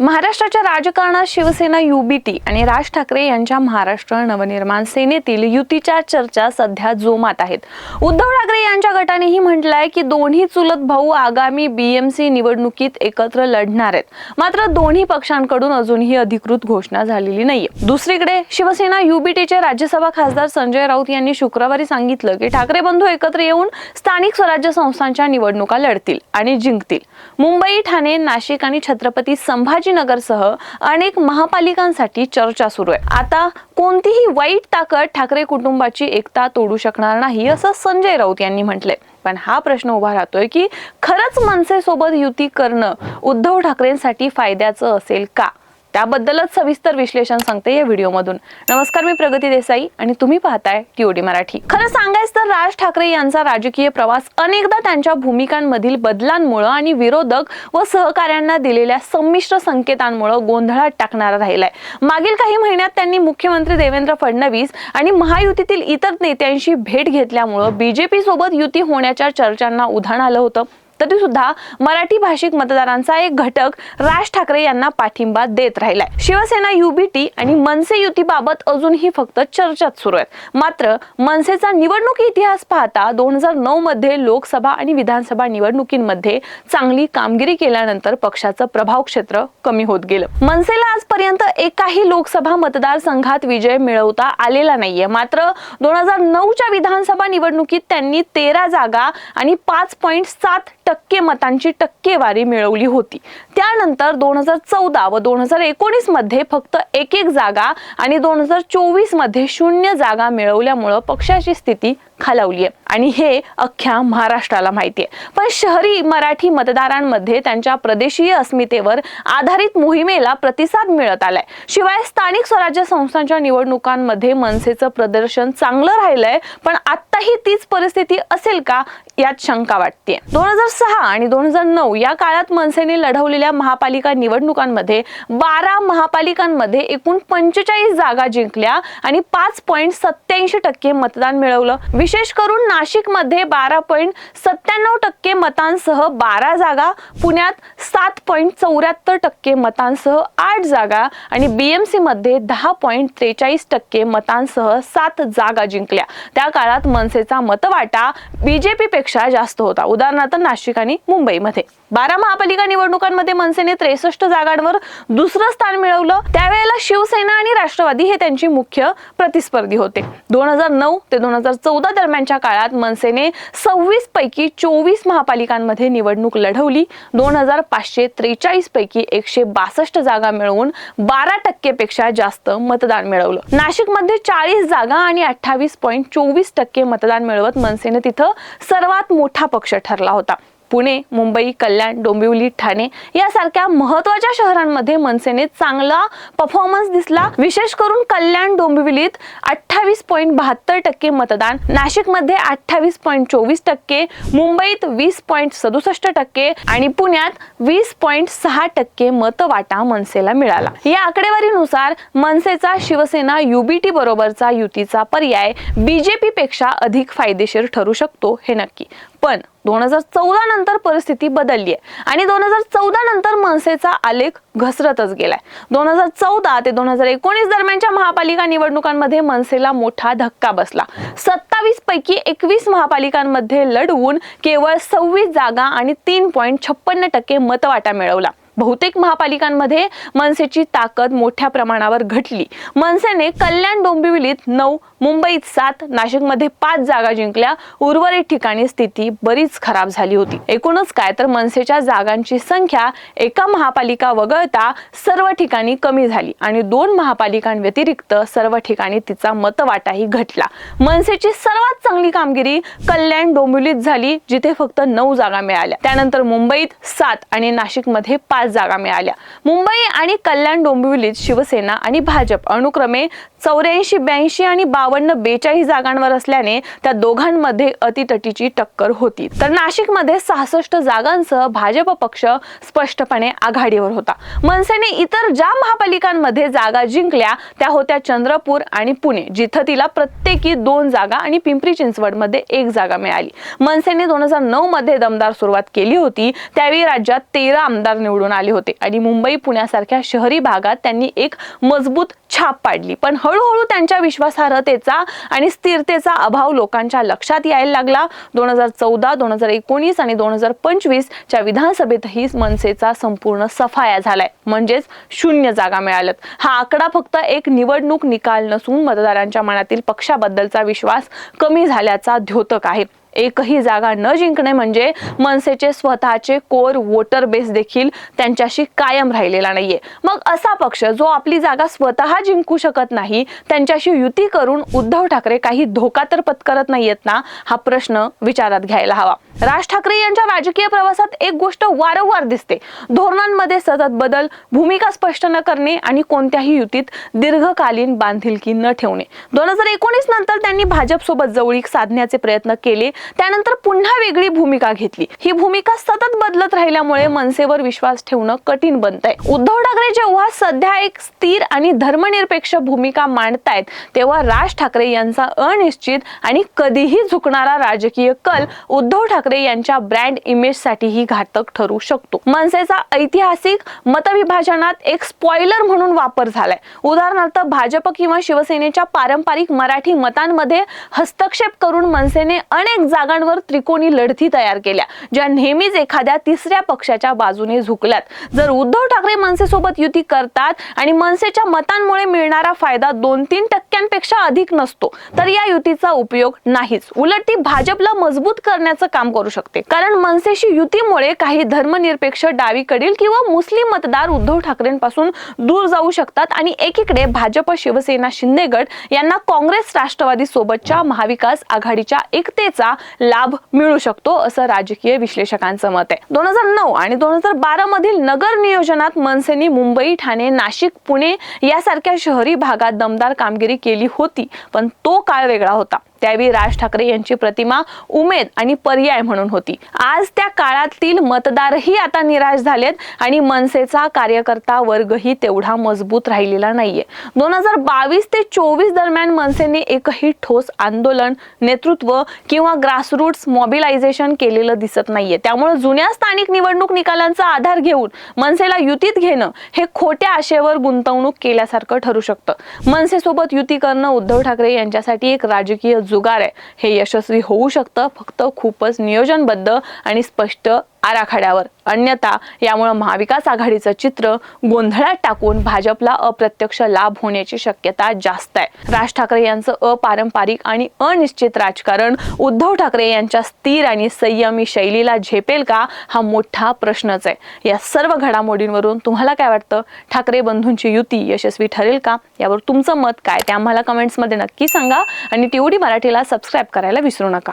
महाराष्ट्राच्या राजकारणात शिवसेना युबीटी आणि राज ठाकरे यांच्या महाराष्ट्र नवनिर्माण सेनेतील युतीच्या चर्चा सध्या जोमात आहेत. उद्धव ठाकरे यांच्या गटानेही म्हटलंय की दोन्ही चुलत भाऊ आगामी बीएमसी निवडणुकीत एकत्र लढणार आहेत. मात्र दोन्ही पक्षांकडून अजूनही अधिकृत घोषणा झालेली नाहीये. दुसरीकडे शिवसेना युबीटीचे राज्यसभा खासदार संजय राऊत यांनी शुक्रवारी सांगितलं की ठाकरे बंधू एकत्र येऊन स्थानिक स्वराज्य संस्थांच्या निवडणुका लढतील आणि जिंकतील. मुंबई ठाणे नाशिक आणि छत्रपती संभाजी संभाजीनगरसह अनेक महापालिकांसाठी चर्चा सुरू आहे. आता कोणतीही वाईट ताकद ठाकरे कुटुंबाची एकता तोडू शकणार नाही असं संजय राऊत यांनी म्हटलंय. पण हा प्रश्न उभा राहतोय की खरंच मनसेसोबत युती करणं उद्धव ठाकरेंसाठी फायद्याचं असेल का? त्याबद्दलच सविस्तर विश्लेषण सांगते या व्हिडिओमधून. नमस्कार मी प्रगती देसाई आणि तुम्ही पाहताय टीओडी मराठी. खरं सांगायचं तर राज ठाकरे यांचा राजकीय प्रवास अनेकदा त्यांच्या भूमिकांमधील बदलांमुळे आणि विरोधक व सहकाऱ्यांना दिलेल्या संमिश्र संकेतांमुळे गोंधळात टाकणारा राहिलाय. मागील काही महिन्यात त्यांनी मुख्यमंत्री देवेंद्र फडणवीस आणि महायुतीतील इतर नेत्यांशी भेट घेतल्यामुळं बीजेपी सोबत युती होण्याच्या चर्चांना उधाण आलं होतं. तरी सुद्धा मराठी भाषिक मतदारांचा एक घटक राज ठाकरे यांना पाठिंबा देत राहिलाय. शिवसेना युबीटी आणि मनसे युतीबाबत अजूनही फक्त चर्चाच सुरू आहेत. मात्र मनसेचा निवडणूक इतिहास पाहता दोन हजार नऊ मध्ये लोकसभा आणि विधानसभा निवडणुकींमध्ये चांगली कामगिरी केल्यानंतर पक्षाचं प्रभाव क्षेत्र कमी होत गेलं. मनसेला आजपर्यंत एकाही लोकसभा मतदारसंघात विजय मिळवता आलेला नाहीये. मात्र दोन हजार नऊच्या विधानसभा निवडणुकीत त्यांनी तेरा जागा आणि पाच पॉईंट सात टक्के मतांची टक्केवारी मिळवली होती. त्यानंतर दोन हजार चौदा व दोन हजार एकोणीसमध्ये फक्त एक एक जागा आणि दोन हजार चोवीसमध्ये शून्य जागा मिळवल्यामुळं पक्षाची स्थिती खालावली आहे. आणि हे अख्ख्या महाराष्ट्राला माहिती आहे. पण शहरी मराठी मतदारांमध्ये त्यांच्या प्रदेशीय अस्मितेवर आधारित मोहिमेला प्रतिसाद मिळत आलाय. शिवाय स्थानिक स्वराज्य संस्थांच्या निवडणुकांमध्ये मनसेचं प्रदर्शन चांगलं राहिलंय पण आत्ताही तीच परिस्थिती असेल का यात शंका वाटते दोन हजार सहा आणि दोन हजार नऊ या काळात मनसेने लढवलेल्या महापालिका निवडणुकांमध्ये बारा महापालिकांमध्ये एकूण पंचेचाळीस जागा जिंकल्या आणि पाच पॉईंट सत्याऐंशी टक्के मतदान मिळवलं. विशेष करून नाशिकमध्ये बारा पॉईंट सत्त्याण्णव टक्के मतांसह बारा जागा पुण्यात सात पॉईंट चौऱ्याहत्तर टक्के मतांसह आठ जागा आणि बीएमसी मध्ये दहा पॉईंट त्रेचाळीस टक्के मतांसह सात जागा जिंकल्या. त्या काळात मनसेचा मतवाटा बीजेपी पेक्षा जास्त होता. उदाहरणार्थ नाशिक आणि मुंबईमध्ये. बारा महापालिका निवडणुकांमध्ये मनसेने त्रेसष्ट जागांवर दुसरं स्थान मिळवलं. त्यावेळेला शिवसेना आणि राष्ट्रवादी हे त्यांची मुख्य प्रतिस्पर्धी होते. दोन हजार नऊ ते दोन हजार चौदा दरम्यानच्या काळात मनसेने सव्वीस पैकी चोवीस महापालिकांमध्ये निवडणूक लढवली. दोन हजार पाचशे त्रेचाळीस पैकी एकशे बासष्ट जागा मिळवून बारा टक्केपेक्षा जास्त मतदान मिळवलं. नाशिकमध्ये चाळीस जागा आणि अठ्ठावीस पॉईंट चोवीस टक्के मतदान मिळवत मनसेने तिथं सर्वात मोठा पक्ष ठरला होता. पुणे मुंबई कल्याण डोंबिवली ठाणे यासारख्या महत्त्वाच्या शहरांमध्ये मनसेने चांगला परफॉर्मन्स दिसला. विशेष करून कल्याण डोंबिवलीत अठ्ठावीस पॉईंट बहात्तर टक्के मतदान नाशिकमध्ये अठ्ठावीस पॉईंट चोवीस टक्के मुंबईत वीस पॉईंट सदुसष्ट टक्के आणि पुण्यात वीस पॉईंट सहा टक्के मतवाटा मनसेला मिळाला. या आकडेवारीनुसार मनसेचा शिवसेना युबीटी बरोबरचा युतीचा पर्याय बीजेपी पेक्षा अधिक फायदेशीर ठरू शकतो हे नक्की. पण दोन हजार चौदा नंतर परिस्थिती बदलली आहे. आणि दोन हजार चौदा नंतर मनसेचा आलेख घसरतच गेलाय. दोन हजार चौदा ते दोन हजार एकोणीस दरम्यानच्या महापालिका निवडणुकांमध्ये मनसेला मोठा धक्का बसला. सत्तावीस पैकी एकवीस महापालिकांमध्ये लढवून केवळ सव्वीस जागा आणि तीन पॉईंट छप्पन्न टक्के मतवाटा मिळवला. बहुतेक महापालिकांमध्ये मनसेची ताकद मोठ्या प्रमाणावर घटली. मनसेने कल्याण डोंबिवलीत नऊ मुंबईत सात नाशिकमध्ये पाच जागा जिंकल्या. उर्वरित ठिकाणी स्थिती बरीच खराब झाली होती. एकूणच काय तर मनसेच्या जागांची संख्या एका महापालिका वगळता सर्व ठिकाणी कमी झाली आणि दोन महापालिकांव्यतिरिक्त सर्व ठिकाणी तिचा मतवाटाही घटला. मनसेची सर्वात चांगली कामगिरी कल्याण डोंबिवलीत झाली जिथे फक्त नऊ जागा मिळाल्या. त्यानंतर मुंबईत सात आणि नाशिकमध्ये पाच जागा मिळाल्या. मुंबई आणि कल्याण डोंबिवलीत शिवसेना आणि भाजप अनुक्रमे चौऱ्याऐंशी ब्याऐंशी आणि बावन्न बेचाळीस जागांवर असल्याने त्या दोघांमध्ये अतितटीची टक्कर होती. तर नाशिकमध्ये सहासष्ट जागांसह भाजप पक्ष स्पष्टपणे आघाडीवर होता. मनसेने इतर ज्या महापालिकांमध्ये जागा जिंकल्या त्या होत्या चंद्रपूर आणि पुणे जिथं तिला प्रत्येकी दोन जागा आणि पिंपरी चिंचवडमध्ये एक जागा मिळाली. मनसेने दोन हजार नऊ मध्ये दमदार सुरुवात केली होती त्यावेळी राज्यात तेरा आमदार निवडून आले होते. आणि मुंबई पुण्यासारख्या शहरी भागात त्यांनी एक मजबूत छाप पाडली. पण हळूहळू त्यांच्या विश्वासार्हतेचा आणि स्थिरतेचा अभाव लोकांच्या लक्षात यायला लागला. दोन हजार चौदा दोन हजार एकोणीस आणि दोन हजार पंचवीस च्या विधानसभेतही मनसेचा संपूर्ण सफाया झालाय. म्हणजेच शून्य जागा मिळाल्यात. हा आकडा फक्त एक निवडणूक निकाल नसून मतदारांच्या मनातील पक्षाबद्दलचा विश्वास कमी झाल्याचा द्योतक आहे. एकही जागा न जिंकणे म्हणजे मनसेचे स्वतःचे कोर वोटर बेस देखील त्यांच्याशी कायम राहिलेला नाहीये. मग असा पक्ष जो आपली जागा स्वतः जिंकू शकत नाही त्यांच्याशी युती करून उद्धव ठाकरे काही धोका तर पत्करत नाहीयेत ना हा प्रश्न विचारात घ्यायला हवा. राज ठाकरे यांच्या राजकीय प्रवासात एक गोष्ट वारंवार दिसते. धोरणांमध्ये सतत बदल भूमिका स्पष्ट न करणे आणि कोणत्याही युतीत दीर्घकालीन बांधिलकी न ठेवणे. दोन हजार एकोणीस नंतर त्यांनी भाजपसोबत जवळीक साधण्याचे प्रयत्न केले. त्यानंतर पुन्हा वेगळी भूमिका घेतली. ही भूमिका सतत बदलत राहिल्यामुळे मनसेवर विश्वास ठेवणं कठीण बनत आहे उद्धव ठाकरे जेव्हा सध्या एक स्थिर आणि धर्मनिरपेक्ष भूमिका मांडतायत तेव्हा राज ठाकरे यांचा अनिश्चित आणि कधीही झुकणारा राजकीय कल उद्धव ठाकरे यांच्या ब्रँड इमेज साठीही घातक ठरू शकतो. मनसेचा ऐतिहासिक मतविभाजनात एक स्पॉइलर म्हणून वापर झालाय. उदाहरणार्थ भाजप किंवा शिवसेनेच्या पारंपरिक मराठी मतांमध्ये हस्तक्षेप करून मनसेने अनेक जागांवर त्रिकोणी लढती तयार केल्या ज्या नेहमीच एखाद्या तिसऱ्या पक्षाच्या बाजूने झुकल्यात. जर उद्धव ठाकरे मनसेसोबत युती करतात आणि मनसेच्या मतांमुळे मिळणारा फायदा दोन तीन टक्क्यांपेक्षा अधिक नसतो तर या युतीचा उपयोग नाहीच. उलट ती भाजपला मजबूत करण्याचं काम करू शकते. कारण मनसेशी युतीमुळे काही धर्मनिरपेक्ष डावीकडील किंवा मुस्लिम मतदार उद्धव ठाकरेंपासून दूर जाऊ शकतात आणि एकीकडे भाजप शिवसेना शिंदेगड यांना काँग्रेस राष्ट्रवादी सोबतच्या महाविकास आघाडीच्या एकतेचा लाभ मिळू शकतो असं राजकीय विश्लेषकांचं मत आहे. दोन हजार नऊ आणि दोन हजार बारा मधील नगर नियोजनात मनसेने मुंबई ठाणे नाशिक पुणे यासारख्या शहरी भागात दमदार कामगिरी केली होती पण तो काळ वेगळा होता. त्यावेळी राज ठाकरे यांची प्रतिमा उमेद आणि पर्याय म्हणून होती. आज त्या काळातील मतदारही आता निराश झालेत आणि मनसेचा कार्यकर्ता वर्गही तेवढा मजबूत राहिलेला नाहीये. दोन हजार बावीस ते चोवीस दरम्यान मनसेने एकही ठोस आंदोलन नेतृत्व किंवा ग्रासरूट्स मॉबिलायझेशन केलेलं दिसत नाहीये. त्यामुळे जुन्या स्थानिक निवडणूक निकालांचा आधार घेऊन मनसेला युतीत घेणं हे खोट्या आशेवर गुंतवणूक केल्यासारखं ठरू शकतं. मनसेसोबत युती करणं उद्धव ठाकरे यांच्यासाठी एक राजकीय जुगार आहे. हे यशस्वी होऊ शकतं. फक्त खूपच नियोजनबद्ध आणि स्पष्ट आराखड्यावर. अन्यथा यामुळे महाविकास आघाडीचं चित्र गोंधळात टाकून भाजपला अप्रत्यक्ष लाभ होण्याची शक्यता जास्त आहे. राज ठाकरे यांचं अपारंपरिक आणि अनिश्चित राजकारण उद्धव ठाकरे यांच्या स्थिर आणि संयमी शैलीला झेपेल का हा मोठा प्रश्नच आहे. या सर्व घडामोडींवरून तुम्हाला काय वाटतं? ठाकरे बंधूंची युती यशस्वी ठरेल का? यावर तुमचं मत काय? ते आम्हाला कमेंट्समध्ये नक्की सांगा आणि टीओडी मराठीला सबस्क्राईब करायला विसरू नका.